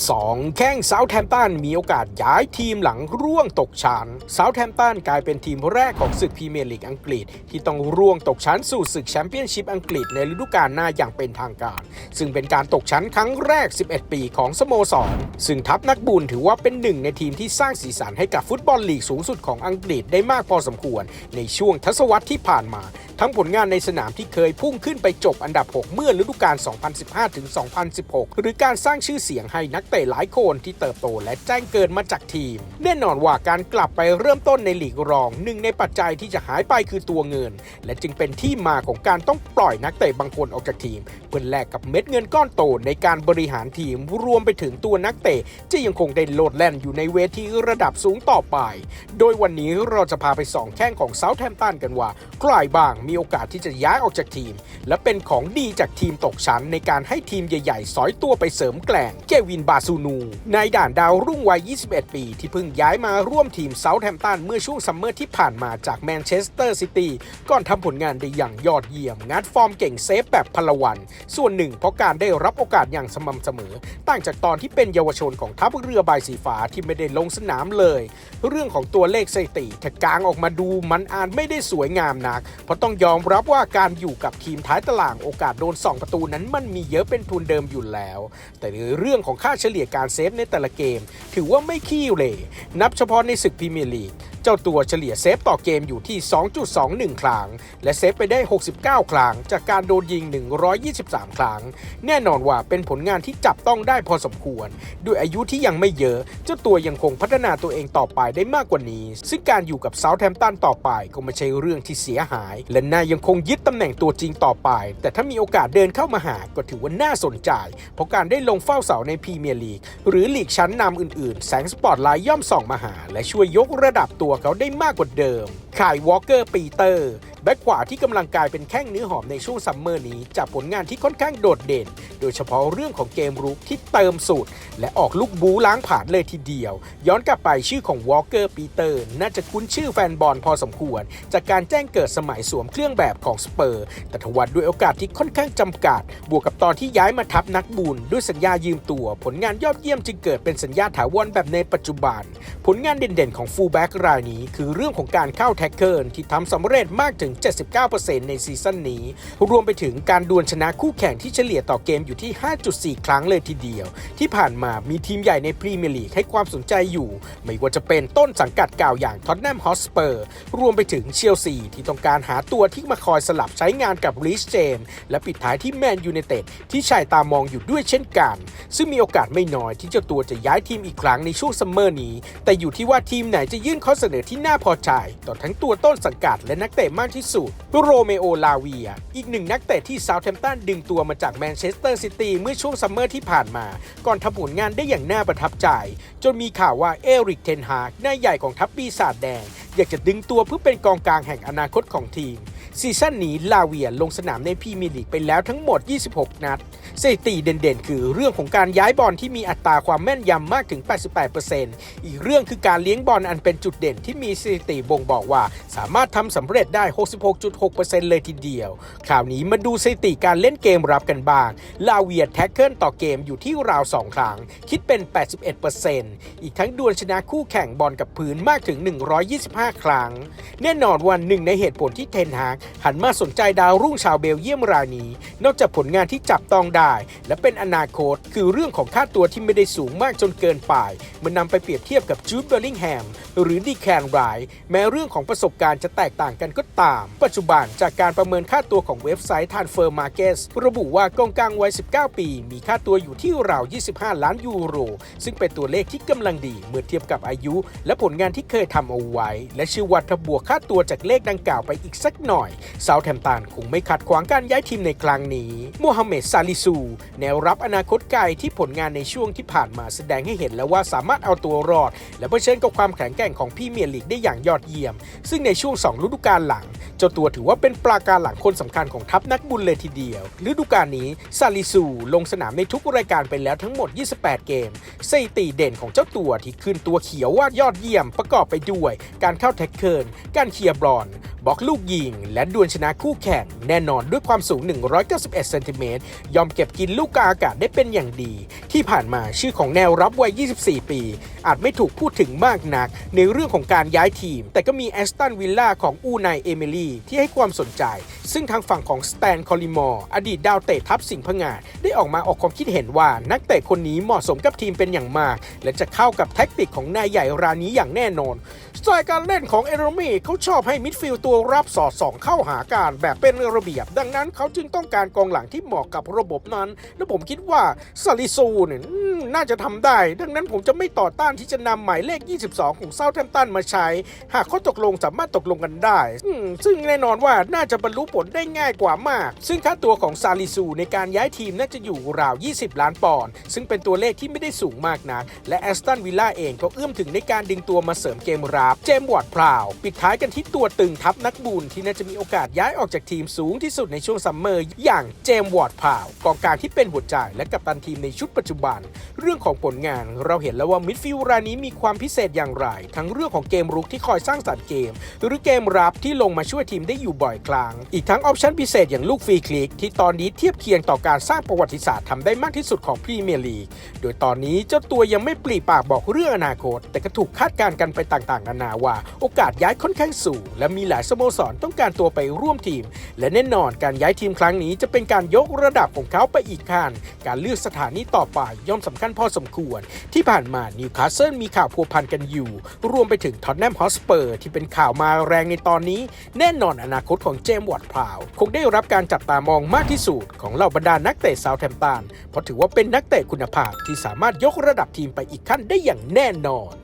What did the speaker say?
2 แข้งเซาท์แทมป์ตันมีโอกาสย้ายทีมหลังร่วงตกชั้นเซาท์แทมป์ตันกลายเป็นทีมแรกของศึกพรีเมียร์ลีกอังกฤษ ที่ต้องร่วงตกชั้นสู่ศึกแชมเปี้ยนชิพอังกฤษในฤดูกาลหน้าอย่างเป็นทางการ ซึ่งเป็นการตกชั้นครั้งแรก 11 ปีของสโมสร ซึ่งทัพนักบุญถือว่าเป็นหนึ่งในทีมที่สร้างสีสันให้กับฟุตบอลลีกสูงสุดของอังกฤษได้มากพอสมควร ในช่วงทศวรรษที่ผ่านมาทั้งผลงานในสนามที่เคยพุ่งขึ้นไปจบอันดับ 6 เมื่อฤดูกาล 2015-2016 หรือการสร้างชื่อเสียงให้นักเตะหลายคนที่เติบโตและแจ้งเกิดมาจากทีม แน่นอนว่าการกลับไปเริ่มต้นในหลีกรอง หนึ่งในปัจจัยที่จะหายไปคือตัวเงิน และจึงเป็นที่มาของการต้องปล่อยนักเตะบางคนออกจากทีม เพื่อแลกกับเม็ดเงินก้อนโตในการบริหารทีมรวมไปถึงตัวนักเตะที่ยังคงได้โลดแล่นอยู่ในเวทีระดับสูงต่อไป โดยวันนี้เราจะพาไปส่องแข้งของเซาท์แ m มป์ตันกันว่าใครบ้างมีโอกาสที่จะย้ายออกจากทีม และเป็นของดีจากทีมตกชั้นในการให้ทีมใหญ่ๆ สอยตัวไปเสริมแกล่งเกวินบาซูนูนายด่านดาวรุ่งวัย 21 ปี ที่เพิ่งย้ายมาร่วมทีมเซาท์แ m มป์ตันเมื่อช่วงซัมเมอร์ที่ผ่านมาจากแมนเชสเตอร์ซิตี้ก่อนทำผลงานได้อย่างยอดเยี่ยม งัดฟอร์มเก่งเซฟแบบพลวัน ส่วนหนึ่งเพราะการได้รับโอกาสอย่างสม่ำเสมอ ต่างจากตอนที่เป็นเยาวชนของทัพเรือใบสีฟ้าที่ไม่ได้ลงสนามเลย เรื่องของตัวเลขสถิติถ้ากางออกมาดูมันอาจไม่ได้สวยงามนัก เพราะต้องยอมรับว่าการอยู่กับทีมท้ายตารางโอกาสโดน 2 ประตูนั้นมันมีเยอะเป็นทุนเดิมอยู่แล้ว แต่ในเรื่องของค่าเฉลี่ยการเซฟในแต่ละเกม ถือว่าไม่ขี้เหร่นับเฉพาะในศึกพรีเมียร์ลีก เจ้าตัวเฉลี่ยเซฟต่อเกมอยู่ที่ 2.21 ครั้ง และเซฟไปได้ 69 ครั้ง จากการโดนยิง 123 ครั้ง แน่นอนว่าเป็นผลงานที่จับต้องได้พอสมควร ด้วยอายุที่ยังไม่เยอะ เจ้าตัวยังคงพัฒนาตัวเองต่อไปได้มากกว่านี้ ซึ่งการอยู่กับเซาท์แ m มป์ตันต่อไปก็ไม่ใช่เรื่องที่เสียหาย และนายยังคงยึดตำแหน่งตัวจริงต่อไป แต่ถ้ามีโอกาสเดินเข้ามาหาก็ถือว่าน่าสนใจ เพราะการได้ลงเฝ้าเสาในพรีเมียร์ลีกหรือลีกชั้นนำอื่นๆ แสงสปอตไลท์ย่อมส่องมาหา และช่วยยกระดับตัวเขาได้มากกว่าเดิมขายวอลเกอร์ปีเตอร์ แบ็คขวาที่กำลังกลายเป็นแข้งเนื้อหอมในช่วงซัมเมอร์นี้ จากผลงานที่ค่อนข้างโดดเด่น โดยเฉพาะเรื่องของเกมรุกที่เติมสูตร และออกลูกบูล้างผ่านเลยทีเดียว ย้อนกลับไปชื่อของวอลเกอร์ปีเตอร์น่าจะคุ้นชื่อแฟนบอลพอสมควร จากการแจ้งเกิดสมัยสวมเครื่องแบบของสเปอร์ แต่ทว่าด้วยโอกาสที่ค่อนข้างจำกัด บวกกับตอนที่ย้ายมาทับนักบุญด้วยสัญญายืมตัว ผลงานยอดเยี่ยมจึงเกิดเป็นสัญญาถาวรแบบในปัจจุบัน ผลงานเด่นๆของฟูลแบ็กรายนี้ คือเรื่องของการเข้าแท็กเกิลที่ทำสำเร็จมากถึง79%ในซีซั่นนี้ รวมไปถึงการดวลชนะคู่แข่งที่เฉลี่ยต่อเกมอยู่ที่ 5.4 ครั้งเลยทีเดียว ที่ผ่านมามีทีมใหญ่ในพรีเมียร์ลีกให้ความสนใจอยู่ ไม่ว่าจะเป็นต้นสังกัดเก่าอย่างท็อตแนมฮอสเปอร์ รวมไปถึงเชลซีที่ต้องการหาตัวที่มาคอยสลับใช้งานกับริชเจมและปิดท้ายที่แมนยูไนเต็ดที่ชายตามองอยู่ด้วยเช่นกัน ซึ่งมีโอกาสไม่น้อยที่เจ้าตัวจะย้ายทีมอีกครั้งในช่วงซัมเมอร์นี้ แต่อยู่ที่ว่าทีมไหนจะยื่นข้อเสนอที่น่าพอใจ ต่อทั้งตัวต้นสังกัดและนักเตะมากที่สุดโรเมโอ ลาเวีย อีกหนึ่งนักเตะที่เซาท์แทมป์ตันดึงตัวมาจากแมนเชสเตอร์ซิตี้เมื่อช่วงซัมเมอร์ที่ผ่านมา ก่อนทำผลงานได้อย่างน่าประทับใจ จนมีข่าวว่าเอริกเทนฮากนายใหญ่ของทัพปีศาจแดง อยากจะดึงตัวเพื่อเป็นกองกลางแห่งอนาคตของทีม ซีซั่นนี้ลาเวียลงสนามในพรีเมียร์ลีกไปแล้วทั้งหมด 26 นัดสถิติเด่นๆ คือเรื่องของการย้ายบอลที่มีอัตราความแม่นยำมากถึง 88%อีกเรื่องคือการเลี้ยงบอลอันเป็นจุดเด่นที่มีสถิติบ่งบอกว่า สามารถทำสำเร็จได้ 66.6%เลยทีเดียวคราวนี้มาดูสถิติการเล่นเกมรับกันบ้าง ลาเวียแท็กเกิลต่อเกมอยู่ที่ราว 2 ครั้ง คิดเป็น 81%อีกทั้งดวลชนะคู่แข่งบอลกับพื้นมากถึง 125 ครั้ง แน่นอนวันหนึ่งในเหตุผลที่เทนฮากหันมาสนใจดาวรุ่งชาวเบลเยียมรายนี้ นอกจากผลงานที่จับต้องได้ และเป็นอนาคตคือเรื่องของค่าตัวที่ไม่ได้สูงมากจนเกินไปมื่อนำไปเปรียบเทียบกับจูดเบลลิงแฮมหรือดีแคนไรแม้เรื่องของประสบการณ์จะแตกต่างกันก็ตาม ปัจจุบันจากการประเมินค่าตัวของเว็บไซต์ Transfer Market ระบุว่ากองกลางวัย 19 ปี มีค่าตัวอยู่ที่ราว 25 ล้านยูโร ซึ่งเป็นตัวเลขที่กำลังดี เมื่อเทียบกับอายุ และผลงานที่เคยทำเอาไว้ และเชื่อว่าถ้าบวกค่าตัวจากเลขดังกล่าวไปอีกสักหน่อยเซาท์แ m มตันคงไม่ขัดขวางการย้ายทีมในครั้งนี้โมฮัมเหม็ดซาลิซู แนวรับอนาคตไกลที่ผลงานในช่วงที่ผ่านมาแสดงให้เห็นแล้วว่าสามารถเอาตัวรอด และเผชิญกับความแข็งแกร่งของพรีเมียร์ลีกได้อย่างยอดเยี่ยม ซึ่งในช่วง 2 ฤดูกาลหลังเจ้าตัวถือว่าเป็นปราการหลังคนสำคัญของทัพนักบุญเลยทีเดียว ฤดูกาลนี้ซาลิซูลงสนามในทุกรายการไปแล้วทั้งหมด 28 เกมสถิติเด่นของเจ้าตัวที่ขึ้นตัวเขียวว่ายอดเยี่ยมประกอบไปด้วย การเข้าแท็กเกิลการเคลียร์บอลบล็อกลูกยิงและและดวลชนะคู่แข่ง แน่นอนด้วยความสูง 191เซนติเมตรยอมเก็บกินลูกกาอากาศได้เป็นอย่างดี ที่ผ่านมาชื่อของแนวรับวัย 24 ปี อาจไม่ถูกพูดถึงมากนัก ในเรื่องของการย้ายทีม แต่ก็มีแอสตันวิลล่าของอูนายเอมิลี่ที่ให้ความสนใจ ซึ่งทางฝั่งของสแตนคอลิมอร์อดีตดาวเตะทัพสิงห์พงาดได้ออกมาออกความคิดเห็นว่านักเตะคนนี้เหมาะสมกับทีมเป็นอย่างมาก และจะเข้ากับแท็กติกของนายใหญ่รานี้อย่างแน่นอนสไตล์การเล่นของเอโรมีเขาชอบให้มิดฟิลด์ตัวรับสอดส่องเข้าาหาการแบบเป็นระเบียบ ดังนั้นเขาจึงต้องการกองหลังที่เหมาะกับระบบนั้น และผมคิดว่าซาลิซูเนี่ยน่าจะทำได้ ดังนั้นผมจะไม่ต่อต้านที่จะนำหมายเลข 22 ของเซาแทมตันมาใช้ หากข้อตกลงสามารถตกลงกันได้ ซึ่งแน่นอนว่าน่าจะบรรลุผลได้ง่ายกว่ามาก ซึ่งค่าตัวของซาลิซูในการย้ายทีมน่าจะอยู่ราว 20 ล้านปอนด์ ซึ่งเป็นตัวเลขที่ไม่ได้สูงมากนัก และแอสตันวิลล่าเองก็เอื้อมถึงในการดึงตัวมาเสริมเกมรับ เจมวอร์ดพราว ปิดท้ายกันที่ตัวตึงทัพนักบุญที่น่าจะมีโอโอกาสย้ายออกจากทีมสูงที่สุดในช่วงซัมเมอร์อย่างเจมส์วอร์ดพาวกองกลางที่เป็นหัวใจและกัปตันทีมในชุดปัจจุบัน เรื่องของผลงานเราเห็นแล้วว่ามิดฟิลด์รายนี้มีความพิเศษอย่างไร ทั้งเรื่องของเกมรุกที่คอยสร้างสรรค์เกม หรือเกมรับที่ลงมาช่วยทีมได้อยู่บ่อยครั้งอีกทั้งออปชั่นพิเศษอย่างลูกฟรีคลิกที่ตอนนี้เทียบเคียงต่อการสร้างประวัติศาสตร์ทำได้มากที่สุดของพรีเมียร์ลีกโดยตอนนี้เจ้าตัวยังไม่ปลีปากบอกเรื่องอนาคต แต่ก็ถูกคาดการณ์กันไปต่างๆนานาว่า โอกาสย้ายค่อนข้างสูงและมีหลายสโมสรต้องการตัวไปร่วมทีม และแน่นอนการย้ายทีมครั้งนี้จะเป็นการยกระดับของเขาไปอีกขั้นการเลือกสถานีต่อไปย่อมสำคัญพอสมควร ที่ผ่านมานิวคาสเซิลมีข่าวพัวพันกันอยู่ รวมไปถึงท็อตแนมฮอสเปอร์ที่เป็นข่าวมาแรงในตอนนี้ แน่นอนอนาคตของเจมส์วอร์ดพราวคงได้รับการจับตามองมากที่สุดของเหล่าบรรดานักเตะซาวแทมตันเพราะถือว่าเป็นนักเตะคุณภาพที่สามารถยกระดับทีมไปอีกขั้นได้อย่างแน่นอน